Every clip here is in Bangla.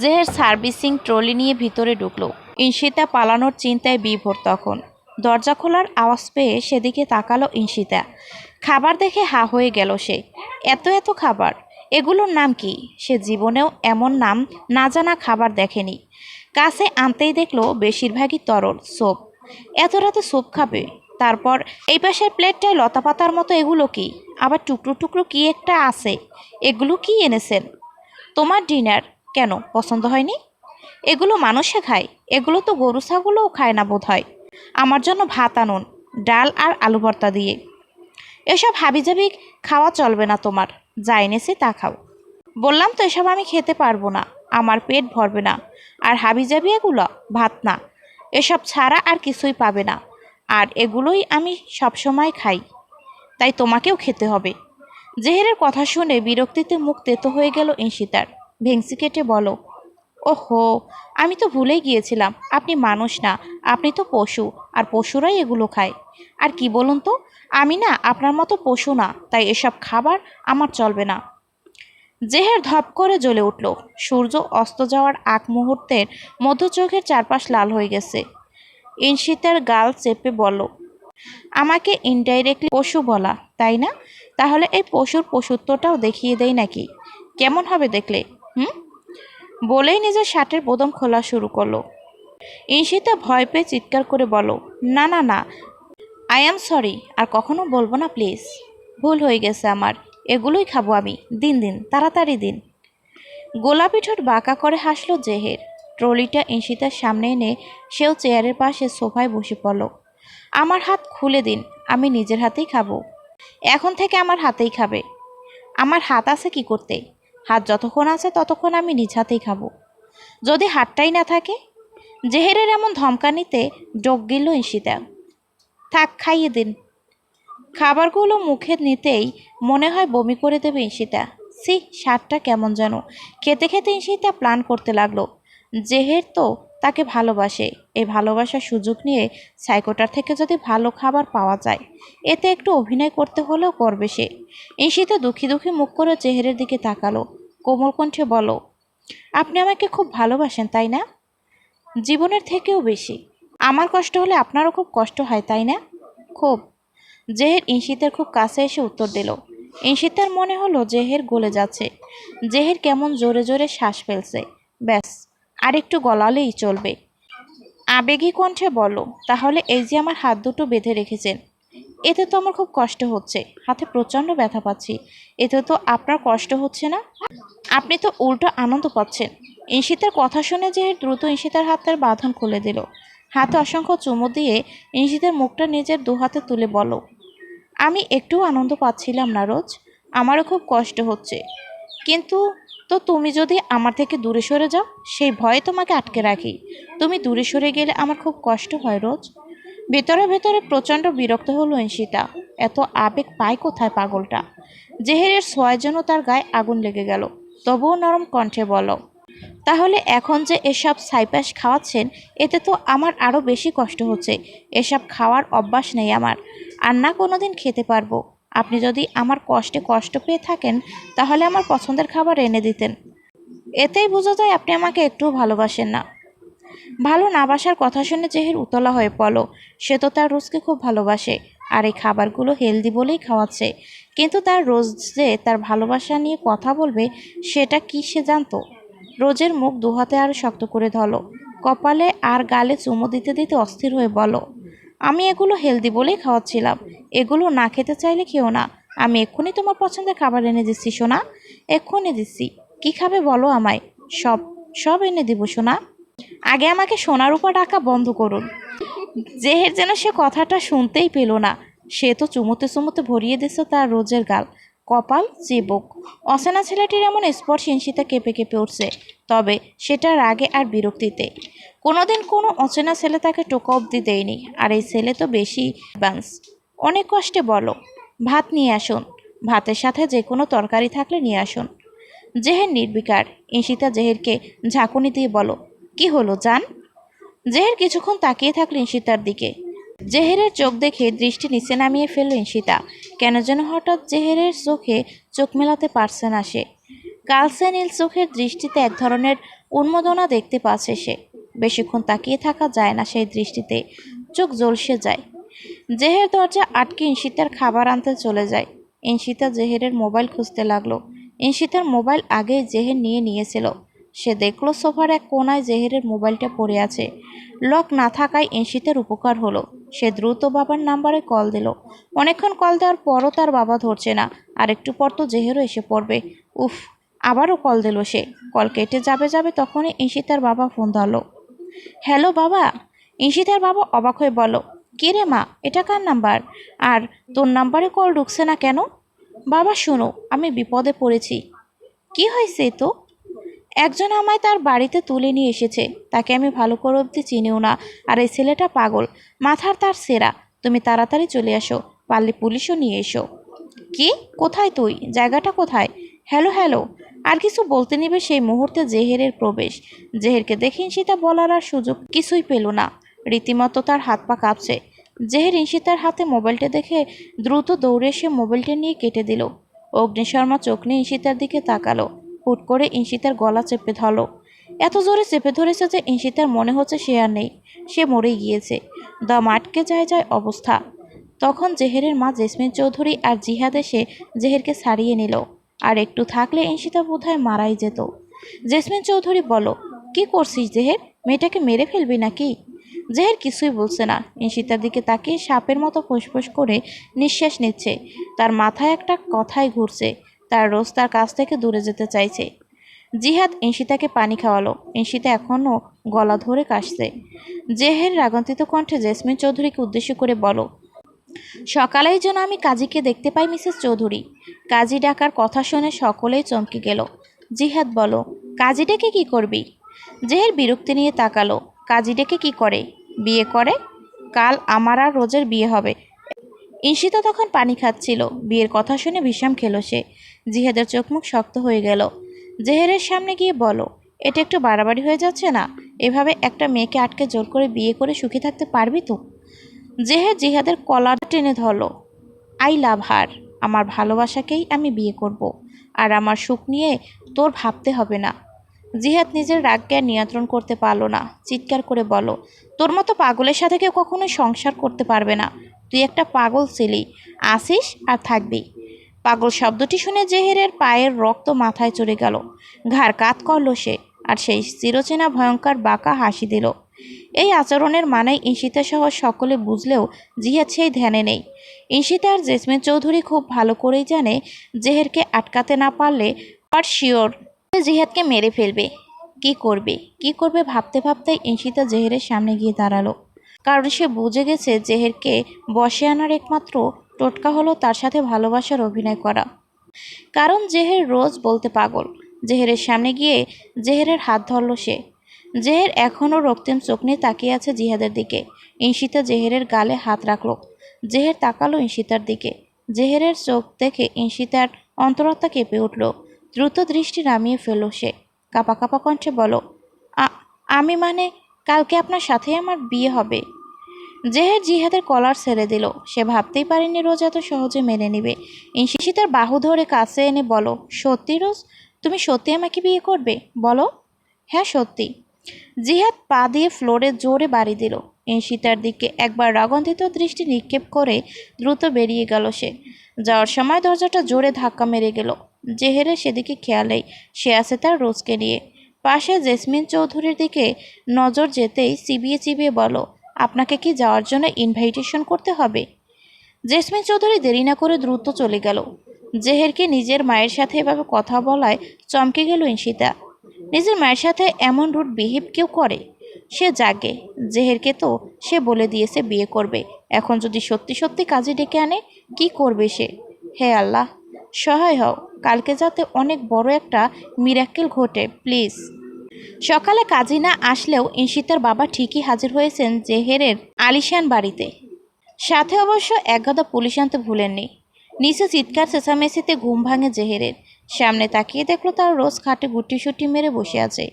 জেহের সার্ভিসিং ট্রলি নিয়ে ভিতরে ঢুকলো। ইনশিতা পালানোর চিন্তায় বিভোর তখন। দরজা খোলার আওয়াজ পেয়ে সেদিকে তাকালো ইনশিতা। খাবার দেখে হা হয়ে গেল সে। এত এত খাবার? এগুলোর নাম কি? সে জীবনেও এমন নাম না জানা খাবার দেখেনি। কাছে আনতেই দেখল বেশিরভাগই তরল সোপ এত রাতে স্যুপ খাবে? তারপর, এই পাশের প্লেটটায় লতাপাতার মতো এগুলো কি? আবার টুকরো টুকরো কি একটা আছে? এগুলো কি এনেছেন? তোমার ডিনার। কেন? পছন্দ হয়নি? এগুলো মানুষে খায় এগুলো তো গরু, ছাগলও খায় না বোধ হয় আমার জন্য ভাত আনুন, ডাল আর আলু ভর্তা দিয়ে। এসব হাবিজাবি খাওয়া চলবে না তোমার। যা এনেছি তা খাও। বললাম তো এসব আমি খেতে পারব না। আমার পেট ভরবে না। আর হাবিজাবি এগুলো? ভাত না। এসব ছাড়া আর কিছুই পাবে না। আর এগুলোই আমি সবসময় খাই। তাই তোমাকেও খেতে হবে। জেহেরের কথা শুনে বিরক্তিতে মুখ তেতো হয়ে গেল ইনশিতার। ভেংসি কেটে বলো। ওহো, আমি তো ভুলেই গিয়েছিলাম। আপনি মানুষ না, আপনি তো পশু, আর পশুরাই এগুলো খায়। আর কি বলুন তো, আমি না আপনার মতো পশু না, তাই এসব খাবার আমার চলবে না। জেহের ধপ করে জ্বলে উঠল। সূর্য অস্ত যাওয়ার আগ মুহূর্তের মধ্য চোখের চারপাশ লাল হয়ে গেছে। ইনশিতার গাল চেপে বলল, আমাকে ইনডাইরেক্টলি পশু বলা, তাই না? তাহলে এই পশুর পশুত্বটাও দেখিয়ে দেয় নাকি? কেমন হবে দেখলে? হুম? বলেই নিজের শার্টের বোদম খোলা শুরু করল। ঈশিতা ভয় পেয়ে চিৎকার করে বলো, না না না। আই অ্যাম সরি আর কখনো বলব না প্লিজ ভুল হয়ে গেছে আমার। এগুলোই খাব আমি, দিন দিন, তাড়াতাড়ি দিন। গোলাপি ঠোঁট বাঁকা করে হাসলো জেহের। ট্রলিটা ঈশিতার সামনে এনে সেও চেয়ারের পাশে সোফায় বসে পড়ল। আমার হাত খুলে দিন, আমি নিজের হাতেই খাব। এখন থেকে আমার হাতেই খাবে। আমার হাত আছে কি করতে? হাত যতক্ষণ আছে ততক্ষণ আমি নিজ হাতেই খাব। যদি হাতটাই না থাকে, জেহেরের এমন ধমকানিতে ডোক গেল ঈশিতা। থাক, খাইয়ে দিন। খাবারগুলো মুখে নিতেই মনে হয় বমি করে দেবে ঈশিতা। সি স্বাদটা কেমন যেন। খেতে খেতে ঈশিতা প্ল্যান করতে লাগল। জেহের তো তাকে ভালোবাসে। এই ভালোবাসার সুযোগ নিয়ে সাইকোটার থেকে যদি ভালো খাবার পাওয়া যায়, এতে একটু অভিনয় করতে হলেও করবে সে। ঈশিতা দুঃখী দুঃখী মুখ করে চেহারের দিকে তাকালো। কোমল কণ্ঠে বলো, আপনি আমাকে খুব ভালোবাসেন, তাই না? জীবনের থেকেও বেশি। আমার কষ্ট হলে আপনারও খুব কষ্ট হয়, তাই না? খুব। জেহের ইনশিতের খুব কাছে এসে উত্তর দিল। ইনশিতার মনে হলো জেহের গলে যাচ্ছে। জেহের কেমন জোরে জোরে শ্বাস ফেলছে। ব্যাস, আর একটু গলালেই চলবে। আবেগী কণ্ঠে বলো, তাহলে এই যে আমার হাত দুটো বেঁধে রেখেছেন এতে তো আমার খুব কষ্ট হচ্ছে। হাতে প্রচণ্ড ব্যথা পাচ্ছি। এতে তো আপনার কষ্ট হচ্ছে না? আপনি তো উল্টো আনন্দ পাচ্ছেন। ঈশিতার কথা শুনে যে দ্রুত ঈশিতার হাতের বাঁধন খুলে দিল। হাতে অসংখ্য চুমু দিয়ে ঈশিতার মুখটা নিজের দু হাতে তুলে বলো আমি একটুও আনন্দ পাচ্ছিলাম না রোজ। আমারও খুব কষ্ট হচ্ছে। কিন্তু তো তুমি যদি আমার থেকে দূরে সরে যাও, সেই ভয়ে তোমাকে আটকে রাখি। তুমি দূরে সরে গেলে আমার খুব কষ্ট হয় রোজ। ভেতরে ভেতরে প্রচণ্ড বিরক্ত হলো ঈশিতা এত আবেগ পায় কোথায় পাগলটা? জেহেরের সোয়ার জন্য তার গায়ে আগুন লেগে গেল। তবুও নরম কণ্ঠে বলো তাহলে এখন যে এসব সাইপাস খাওয়াচ্ছেন, এতে তো আমার আরও বেশি কষ্ট হচ্ছে। এসব খাওয়ার অভ্যাস নেই আমার। আর না কোনো দিন খেতে পারব। আপনি যদি আমার কষ্টে কষ্ট পেয়ে থাকেন, তাহলে আমার পছন্দের খাবার এনে দিতেন। এতেই বোঝা যায় আপনি আমাকে একটুও ভালোবাসেন না। ভালো না বাসার কথা শুনে জেহের উতলা হয়ে পড়ল। সে তো তার রোজকে খুব ভালোবাসে আর এই খাবারগুলো হেলদি বলেই খাওয়াচ্ছে। কিন্তু তার রোজ যে তার ভালোবাসা নিয়ে কথা বলবে, সেটা কি সে জানতো? রোজের মুখ দুহাতে আরও শক্ত করে ধরলো। কপালে আর গালে চুমো দিতে দিতে অস্থির হয়ে বলো আমি এগুলো হেলদি বলেই খাওয়াচ্ছিলাম। এগুলো না খেতে চাইলে খেও না। আমি এক্ষুনি তোমার পছন্দের খাবার এনে দিচ্ছি, সোনা। এক্ষুনি দিচ্ছি। কি খাবে বলো আমায়? সব সব এনে দিব, সোনা। আগে আমাকে সোনার উপর ডাকা বন্ধ করুন। জেহের যেন সে কথাটা শুনতেই পেল না। সে তো চুমুতে চুমুতে ভরিয়ে দিছে তার রোজের গাল। কপাল চিবুক। অচেনা ছেলেটির এমন স্পর্শ ইনশিতা কেঁপে কেঁপে উঠছে। তবে সেটা রাগে আর বিরক্তিতে। কোনোদিন কোনো অচেনা ছেলে তাকে টোকা অবধি দেয়নি। আর এই ছেলে তো বেশি অ্যাডভান্স। অনেক কষ্টে বলো। ভাত নিয়ে আসুন। ভাতের সাথে যে কোনো তরকারি থাকলে নিয়ে আসুন। জেহের নির্বিকার। ইশিতা জেহেরকে ঝাঁকুনি দিয়ে বলো কি হলো, জান? জেহের কিছুক্ষণ তাকিয়ে থাকল ইশিতার দিকে। জেহেরের চোখ দেখে দৃষ্টি নিচে নামিয়ে ফেলল ইশিতা কেন যেন হঠাৎ জেহেরের চোখে চোখ মেলাতে পারছে না সে। কালসে নীল চোখের দৃষ্টিতে এক ধরনের উন্মোদনা দেখতে পাচ্ছে সে। বেশিক্ষণ তাকিয়ে থাকা যায় না সেই দৃষ্টিতে। চোখ জ্বলসে যায়। জেহের দরজা আটকে ইনশিতার খাবার আনতে চলে যায়। ইনশিতা জেহেরের মোবাইল খুঁজতে লাগল। ইনশিতার মোবাইল আগেই জেহের নিয়ে নিয়েছিল। সে দেখল সোফার এক কোনায় জেহেরের মোবাইলটা পড়ে আছে। লক না থাকায় ইনশিতের উপকার হলো। সে দ্রুত বাবার নাম্বারে কল দিল। অনেকক্ষণ কল দেওয়ার পরও তার বাবা ধরছে না। আর একটু পর তো জেহেরও এসে পড়বে। উফ, আবারও কল দিল সে। কল কেটে যাবে যাবে তখনই ইনশিতার বাবা ফোন ধরলো। হ্যালো বাবা! ইনশিতার বাবা অবাক হয়ে বলো কে রে মা? এটা কার নাম্বার? আর তোর নাম্বারে কল ঢুকছে না কেন? বাবা, শোনো, আমি বিপদে পড়েছি। কি হয়েছে তো? একজন আমায় তার বাড়িতে তুলে নিয়ে এসেছে। তাকে আমি ভালো করে অবধি চিনিও না। আর এই ছেলেটা পাগল। মাথার তার সেরা। তুমি তাড়াতাড়ি চলে আসো পারলে পুলিশও নিয়ে এসো। কি? কোথায় তুই? জায়গাটা কোথায়? Hello hello. আর কিছু বলতে নিবে সেই মুহূর্তে জেহেরের প্রবেশ। জেহেরকে দেখে সেটা বলার আর সুযোগ কিছুই পেল না। রীতিমতো তার হাত পা কাঁপছে। জেহের ইনশিতার হাতে মোবাইলটা দেখে দ্রুত দৌড়ে এসে মোবাইলটা নিয়ে কেটে দিল। অগ্নিশর্মা চোখ নিয়ে ইনশিতার দিকে তাকালো। হুট করে ইনশিতার গলা চেপে ধরলো। এত জোরে চেপে ধরেছে যে ইনশিতার মনে হচ্ছে সে আর নেই। সে মরে গিয়েছে। দম আটকে যায় যায় অবস্থা। তখন জেহেরের মা জেসমিন চৌধুরী আর জিহাদ এসে জেহেরকে ছাড়িয়ে নিল। আর একটু থাকলে ইনশিতা বোধহয় মারাই যেত। জেসমিন চৌধুরী বলো কি করছিস জেহের? মেয়েটাকে মেরে ফেলবি নাকি? জেহের কিছুই বলছে না। ইনশিতার দিকে তাকিয়ে সাপের মতো ফুসফুস করে নিঃশ্বাস নিচ্ছে। তার মাথায় একটা কথাই ঘুরছে। তার রোজ তার কাছ থেকে দূরে যেতে চাইছে। জিহাদ ইনশিতাকে পানি খাওয়ালো। ইনশিতা এখনও গলা ধরে কাশছে। জেহের রাগন্তিত কণ্ঠে জেসমিন চৌধুরীকে উদ্দেশ্য করে বলো, সকালেই যেন আমি কাজীকে দেখতে পাই, মিসেস চৌধুরী। কাজী ডাকার কথা শুনে সকলেই চমকে গেল। জিহাদ বলো, কাজী ডেকে কী করবি? জেহের বিরক্তি নিয়ে তাকালো, কাজী ডেকে কী করে? বিয়ে করে? কাল আমার আর রোজের বিয়ে হবে। ঈশিতা তখন পানি খাচ্ছিল। বিয়ের কথা শুনে বিষাম খেলো সে। জিহাদের চোখ মুখ শক্ত হয়ে গেল। জেহেরের সামনে গিয়ে বলো, এটা একটু বাড়াবাড়ি হয়ে যাচ্ছে না? এভাবে একটা মেয়েকে আটকে জোর করে বিয়ে করে সুখী থাকতে পারবি তো? জেহের জিহাদের কলার টেনে ধরলো। আই লাভ হার, আমার ভালোবাসাকেই আমি বিয়ে করব। আর আমার সুখ নিয়ে তোর ভাবতে হবে না। জিহাদ নিজের রাগকে আর নিয়ন্ত্রণ করতে পারল না। চিৎকার করে বলো, তোর মতো পাগলের সাথে কেউ কখনো সংসার করতে পারবে না। তুই একটা পাগল ছিলি, আসিস আর থাকবি। পাগল শব্দটি শুনে জেহেরের পায়ের রক্ত মাথায় চড়ে গেল। ঘাড় কাত করল সে, আর সেই চিরচেনা ভয়ঙ্কর বাঁকা হাসি দিল। এই আচরণের মানেই ঈশিতা সহ সকলে বুঝলেও জিহাদ সেই ধ্যানে নেই। ঈশিতা আর জেসমিন চৌধুরী খুব ভালো করেই জানে জেহেরকে আটকাতে না পারলে আর শিওর জিহাদকে মেরে ফেলবে। কি করবে? কি করবে ভাবতে ভাবতে ইশিতা জেহেরের সামনে গিয়ে দাঁড়াল। কারণ সে বুঝে গেছে জেহেরকে বসে আনার একমাত্র টোটকা হলো তার সাথে ভালোবাসার অভিনয় করা। কারণ জেহের রোজ বলতে পাগল। জেহেরের সামনে গিয়ে জেহেরের হাত ধরল সে। জেহের এখনও রক্তিম চোখ নিয়ে তাকিয়ে আছে জিহাদের দিকে। ঈশিতা জেহেরের গালে হাত রাখল। জেহের তাকালো ঈশিতার দিকে। জেহেরের চোখ দেখে ঈশিতার অন্তরাত্মা কেঁপে উঠল। দ্রুত দৃষ্টি নামিয়ে ফেলল সে। কাপা কাপা কণ্ঠে বলো আমি মানে কালকে আপনার সাথেই আমার বিয়ে হবে। জেহের জিহাদের কলার ছেড়ে দিল। সে ভাবতেই পারেনি রোজ এত সহজে মেনে নেবে। ঈশিতার বাহু ধরে কাছে এনে বলো, সত্যি রোজ? তুমি সত্যি আমাকে বিয়ে করবে? বলো হ্যাঁ সত্যি। জিহাদ পা দিয়ে ফ্লোরে জোরে বাড়ি দিল। ঈশিতার দিকে একবার রাগন্ধিত দৃষ্টি নিক্ষেপ করে দ্রুত বেরিয়ে গেল সে। যাওয়ার সময় দরজাটা জোরে ধাক্কা মেরে গেল। জেহেরে সেদিকে খেয়ালেই সে আছে তার রোজকে নিয়ে। পাশে জেসমিন চৌধুরীর দিকে নজর যেতেই চিবিয়ে চিবিয়ে বলো আপনাকে কি যাওয়ার জন্য ইনভাইটেশন করতে হবে? জেসমিন চৌধুরী দেরি না করে দ্রুত চলে গেল। জেহেরকে নিজের মায়ের সাথে এভাবে কথা বলায় চমকে গেল ঈশিতা। নিজের মায়ের সাথে এমন রুট বিহেভ কেউ করে? সে জাগে। জেহেরকে তো সে বলে দিয়েছে বিয়ে করবে। এখন যদি সত্যি সত্যি কাজে ডেকে আনে, কি করবে সে? হে আল্লাহ, সহায় হও। কালকে যাতে অনেক বড় একটা মিরাক্কেল ঘটে প্লিজ সকালে কাজী না আসলেও ইনশিতার বাবা ঠিকই হাজির হয়েছেন জেহেরের আলিশান বাড়িতে। সাথে অবশ্য একগাদা পুলিশ আনতে ভুলেননি। নিচে চিৎকার, চেঁচামেচিতে ঘুম ভাঙে জেহেরের। সামনে তাকিয়ে দেখল তার রোজ খাটে গুটি সুটি মেরে বসে আছে।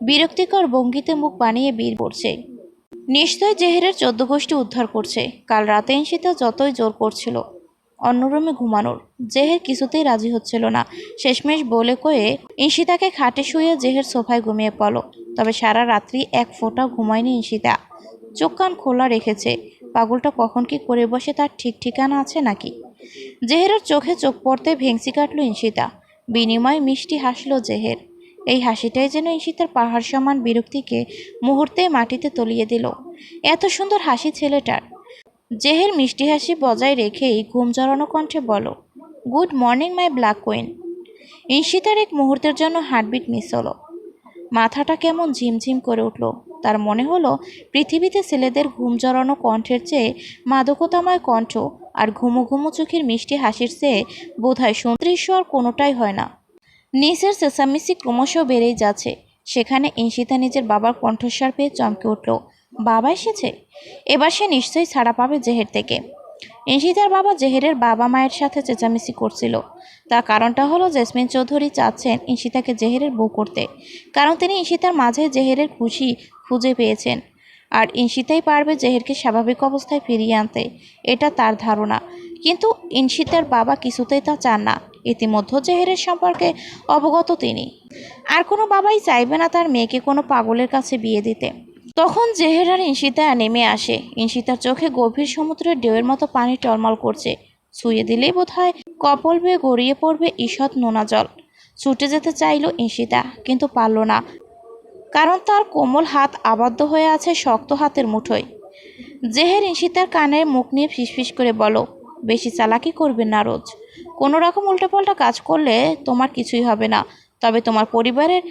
বিরক্তিকর ভঙ্গিতে মুখ বানিয়ে বীর পড়ছে। নিশ্চয় জেহেরের চোদ্দ গোষ্ঠী উদ্ধার করছে। কাল রাতে ইনশিতা যতই জোর করছিল। অন্য রুমে ঘুমানোর। জেহের কিছুতেই রাজি হচ্ছিল না। শেষমেশ বলে কয়ে ঈশিতাকে খাটে শুয়ে জেহের সোফায় ঘুমিয়ে পড়ো তবে সারা রাত্রি এক ফোঁটা ঘুমায়নি ঈশিতা চোখ কান খোলা রেখেছে। পাগলটা কখন কি করে বসে তার ঠিক ঠিকানা আছে নাকি? জেহেরের চোখে চোখ পড়তে ভেংসি কাটল ঈশিতা বিনিময় মিষ্টি হাসলো জেহের। এই হাসিটাই যেন ঈশিতার পাহাড় সমান বিরক্তিকে মুহূর্তে মাটিতে তলিয়ে দিল। এত সুন্দর হাসি ছেলেটার। জেহের মিষ্টি হাসি বজায় রেখেই ঘুম জড়ানো কণ্ঠে বলো good morning, my black queen. ঈশিতার এক মুহূর্তের জন্য হার্টবিট মিস হলো। মাথাটা কেমন ঝিমঝিম করে উঠল। তার মনে হলো, পৃথিবীতে ছেলেদের ঘুম জড়ানো কণ্ঠের চেয়ে মাদকতাময় কণ্ঠ আর ঘুমো ঘুমো চোখের মিষ্টি হাসির চেয়ে বোধহয় সদৃশ্য আর কোনোটাই হয় না। নিচের চেঁচামেচি ক্রমশ বেড়েই যাচ্ছে। সেখানে ঈশিতা নিজের বাবার কণ্ঠস্বর পেয়ে চমকে উঠল। বাবা এসেছে? এবার সে নিশ্চয়ই ছাড়া পাবে জেহের থেকে। ঈশিতার বাবা জেহেরের বাবা মায়ের সাথে চেঁচামেচি করছিল। তার কারণটা হলো জেসমিন চৌধুরী চাচ্ছেন ঈশিতাকে জেহেরের বউ করতে। কারণ তিনি ঈশিতার মাঝে জেহেরের খুশি খুঁজে পেয়েছেন। আর ঈশিতাই পারবে জেহেরকে স্বাভাবিক অবস্থায় ফিরিয়ে আনতে। এটা তার ধারণা। কিন্তু ঈশিতার বাবা কিছুতেই তা চান না। ইতিমধ্যে জেহেরের সম্পর্কে অবগত তিনি। আর কোনো বাবাই চাইবে না তার মেয়েকে কোনো পাগলের কাছে বিয়ে দিতে। তখন জেহের আর ঈশিতা নেমে আসে। ঈশিতার চোখে গভীর সমুদ্রের ঢেউয়ের মতো পানি টলমল করছে। ছুঁয়ে দিলেই বোধ হয় কপল বেয়ে গড়িয়ে পড়বে ঈষৎ নোনা জল। ছুটে যেতে চাইল ঈশিতা কিন্তু পারল না। কারণ তার কোমল হাত আবদ্ধ হয়ে আছে শক্ত হাতের মুঠোয়। জেহের ঈশিতার কানে মুখ নিয়ে ফিসফিস করে বলো বেশি চালাকি করবে না রোজ। কোনো রকম উল্টোপাল্টা কাজ করলে তোমার কিছুই হবে না। তবে তোমার পরিবারের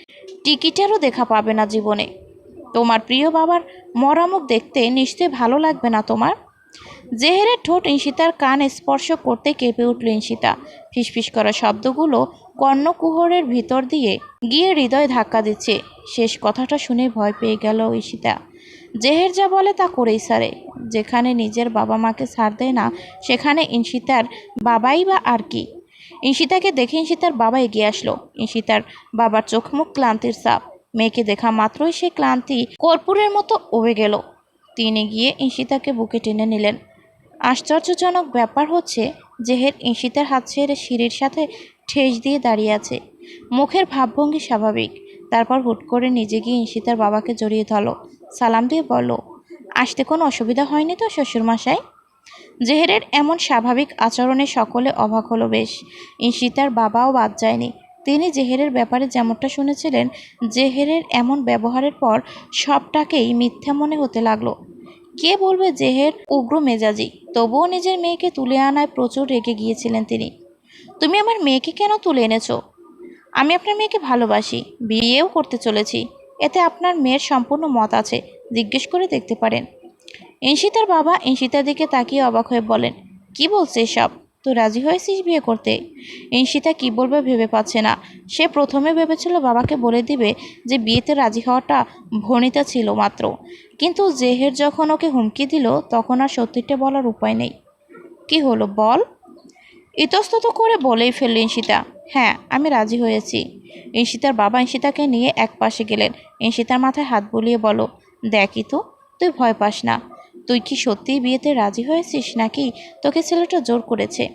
টিকিটেরও দেখা পাবে না জীবনে। তোমার প্রিয় বাবার মরামুখ দেখতে নিশ্চয়ই ভালো লাগবে না তোমার? জেহেরের ঠোঁট ঈশিতার কান স্পর্শ করতে কেঁপে উঠল ঈশিতা ফিসফিস করা শব্দগুলো কর্ণকুহরের ভিতর দিয়ে গিয়ে হৃদয় ধাক্কা দিচ্ছে। শেষ কথাটা শুনে ভয় পেয়ে গেল ঈশিতা জেহের যা বলে তা করেই সারে। যেখানে নিজের বাবা মাকে ছাড় দেয় না, সেখানে ঈশিতার বাবাই বা আর কি? ঈশিতাকে দেখে ঈশিতার বাবা এগিয়ে আসলো। ঈশিতার বাবার চোখ মুখ ক্লান্তির চাপ মেয়েকে দেখা মাত্রই সে ক্লান্তি কর্পূরের মতো ওবে গেল। তিনি গিয়ে ঈশিতাকে বুকে টেনে নিলেন। আশ্চর্যজনক ব্যাপার হচ্ছে, জেহের ঈশিতার হাত ছেড়ে সিঁড়ির সাথে ঠেস দিয়ে দাঁড়িয়ে আছে। মুখের ভাবভঙ্গি স্বাভাবিক। তারপর হুট করে নিজে গিয়ে ঈশিতার বাবাকে জড়িয়ে ধরলো। সালাম দিয়ে বলল, আসতে কোনো অসুবিধা হয়নি তো, শ্বশুরমশাই? জেহেরের এমন স্বাভাবিক আচরণে সকলে অবাক হলো বেশ। ঈশিতার বাবাও বাদ যায়নি। তিনি জেহেরের ব্যাপারে যেমনটা শুনেছিলেন, জেহেরের এমন ব্যবহারের পর সবটাকেই মিথ্যা মনে হতে লাগল। কে বলবে জেহের উগ্র মেজাজি? তবুও নিজের মেয়েকে তুলে আনায় প্রচুর রেগে গিয়েছিলেন তিনি। তুমি আমার মেয়েকে কেন তুলে এনেছো? আমি আপনার মেয়েকে ভালোবাসি, বিয়েও করতে চলেছি। এতে আপনার মেয়ের সম্পূর্ণ মত আছে, জিজ্ঞেস করে দেখতে পারেন। ঈশিতার বাবা ঈশিতার দিকে তাকিয়ে অবাক হয়ে বলেন, কি বলছে এসব? তুই রাজি হয়েছিস বিয়ে করতে? ঈশিতা কি বলবে ভেবে পাচ্ছে না। সে প্রথমে ভেবেছিল বাবাকে বলে দিবে যে বিয়েতে রাজি হওয়াটা ভনিতা ছিল মাত্র। কিন্তু জেহের যখন ওকে হুমকি দিল, তখন আর সত্যিটা বলার উপায় নেই। কি হলো, বল? ইতস্তত করে বলেই ফেলল ঈশিতা হ্যাঁ আমি রাজি হয়েছি। ঈশিতার বাবা ঈশিতাকে নিয়ে এক পাশে গেলেন। ঈশিতার মাথায় হাত বুলিয়ে বলো দেখি তো, তুই ভয় পাস না। তুই কি সত্যিই বিয়েতে রাজি হয়েছিস নাকি? তোকে ছেলেটা জোর করেছে।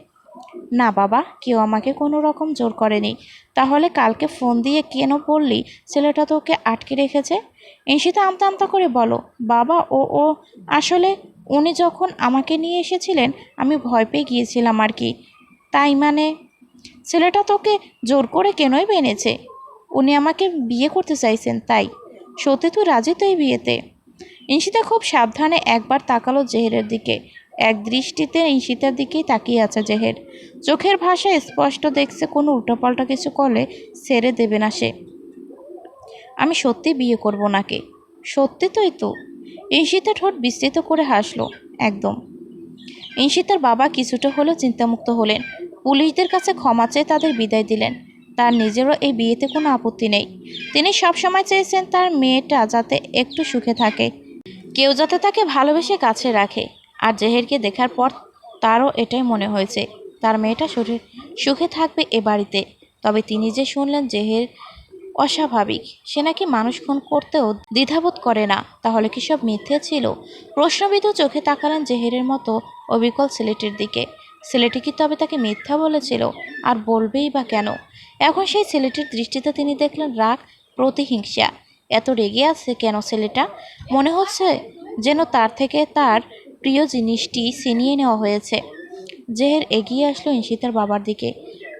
না বাবা, কেউ আমাকে কোনো রকম জোর করেনি। তাহলে কালকে ফোন দিয়ে কেন বললি ছেলেটা তোকে আটকে রেখেছে? ঈশিতা আমতা আমতা করে বলো, বাবা, ও ও, আসলে উনি যখন আমাকে নিয়ে এসেছিলেন, আমি ভয় পেয়ে গিয়েছিলাম আর কি। তাই মানে? ছেলেটা তোকে জোর করে কেনই বেনেছে উনি আমাকে বিয়ে করতে চাইছেন তাই। সত্যি তুই রাজি তো এই বিয়েতে? ঈশিতা খুব সাবধানে একবার তাকালো জেহেরের দিকে। এক দৃষ্টিতে ঈশিতার দিকেই তাকিয়ে আছে জেহের। চোখের ভাষায় স্পষ্ট দেখছে কোনো উল্টোপাল্টা কিছু করলে ছেড়ে দেবে না সে। আমি সত্যি বিয়ে করব নাকে? সত্যি তোই তো। ঈশিতা ঠোঁট বিস্তৃত করে হাসলো, একদম। ঈশিতার বাবা কিছুটা হলেও চিন্তামুক্ত হলেন। পুলিশদের কাছে ক্ষমা চেয়ে তাদের বিদায় দিলেন। তার নিজেরও এই বিয়েতে কোনো আপত্তি নেই। তিনি সবসময় চেয়েছেন তার মেয়েটা যাতে একটু সুখে থাকে। কেউ যাতে তাকে ভালোবেসে কাছে রাখে। আর জেহেরকে দেখার পর তারও এটাই মনে হয়েছে, তার মেয়েটা শরীর সুখে থাকবে এ বাড়িতে। তবে তিনি যে শুনলেন জেহের অস্বাভাবিক, সে নাকি মানুষ খুন করতেও দ্বিধাবোধ করে না, তাহলে কি সব মিথ্যে ছিল? প্রশ্নবিদ্ধ চোখে তাকালেন জেহেরের মতো অবিকল ছেলেটির দিকে। ছেলেটি কি তবে তাকে মিথ্যা বলেছিল? আর বলবেই বা কেন? এখন সেই ছেলেটির দৃষ্টিতে তিনি দেখলেন রাগ প্রতিহিংসা। এত রেগে আছে কেন ছেলেটা? মনে হচ্ছে যেন তার থেকে তার প্রিয় জিনিসটি ছিনিয়ে নেওয়া হয়েছে। জেহের এগিয়ে আসলো ঈশিতার বাবার দিকে।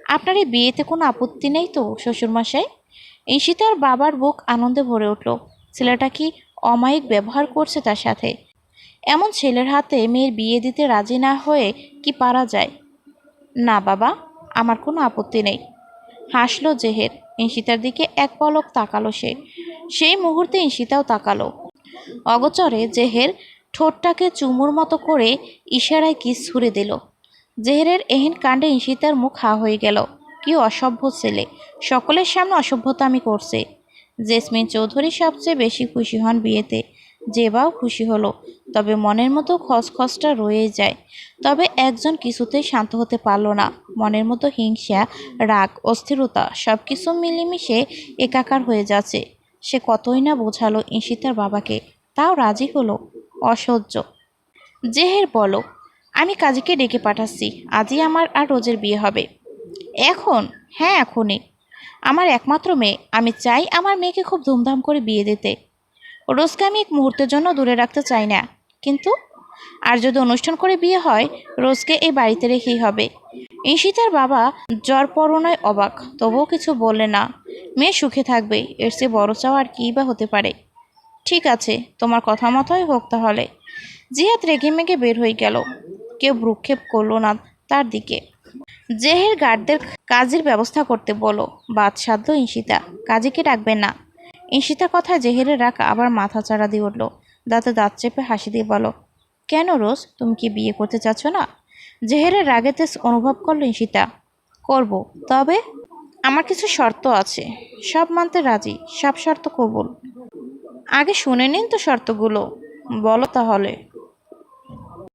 আপনার এই বিয়েতে কোনো আপত্তি নেই তো, শ্বশুরমশাই? ঈশিতার বাবার বুক আনন্দে ভরে উঠল। ছেলেটা কি অমায়িক ব্যবহার করছে তার সাথে? এমন ছেলের হাতে মেয়ের বিয়ে দিতে রাজি না হয়ে কি পারা যায়? না বাবা, আমার কোনো আপত্তি নেই। হাসলো জেহের। ঈশিতার দিকে এক পলক তাকালো সে। সেই মুহূর্তে ঈশিতাও তাকালো। অগচরে জেহের ঠোঁটটাকে চুমুর মতো করে ইশারায় কিস ছুড়ে দিল। জেহেরের এহেন কাণ্ডে ঈশিতার মুখ হা হয়ে গেল। কি অসভ্য ছেলে। সকলের সামনে অসভ্যতামি করছে। জেসমিন চৌধুরী সবচেয়ে বেশি খুশি হন বিয়েতে। জেবাও খুশি হলো। তবে মনের মতো খসখসটা রয়ে যায়। তবে একজন কিছুতেই শান্ত হতে পারল না। মনের মতো হিংসা, রাগ, অস্থিরতা সব কিছু মিলেমিশে একাকার হয়ে যাচ্ছে। সে কতই না বোঝালো ঈশিতার বাবাকে। তাও রাজি হলো। অসহ্য। জেহের বলো, আমি কাজীকে ডেকে পাঠাচ্ছি। আজই আমার আর রোজের বিয়ে হবে। এখন? হ্যাঁ এখনই। আমার একমাত্র মেয়ে। আমি চাই আমার মেয়েকে খুব ধুমধাম করে বিয়ে দিতে। রোজকে আমি এক মুহূর্তের জন্য দূরে রাখতে চাই না। কিন্তু আর যদি অনুষ্ঠান করে বিয়ে হয়, রোজকে এই বাড়িতে রেখেই হবে। ঈশিতার বাবা জ্বর পরনায় অবাক, তবুও কিছু বললে না। মেয়ে সুখে থাকবে, এর চেয়ে বড় চাওয়া আর কী বা হতে পারে? ঠিক আছে, তোমার কথা মতোই হোক তাহলে। জিহাদ রেগে মেগে বের হয়ে গেল। কেউ ভ্রুক্ষেপ করল না তার দিকে। জেহের গার্ডদের কাজের ব্যবস্থা করতে বলো। বাদসাধ্য ঈশিতা, কাজীকে ডাকবেন না। ঈশিতার কথা জেহেরের রাগ আবার মাথা চাড়া দিয়ে উঠল। দাঁতে দাঁত চেপে হাসি দিয়ে বলো কেন রোজ তুমি কি বিয়ে করতে চাচ্ছ না? জেহেরের রাগেতে অনুভব করলেন সীতা। করব, তবে আমার কিছু শর্ত আছে। সব মানতে রাজি, সব শর্ত কবুল। আগে শুনে নিন তো শর্তগুলো। বলো তাহলে।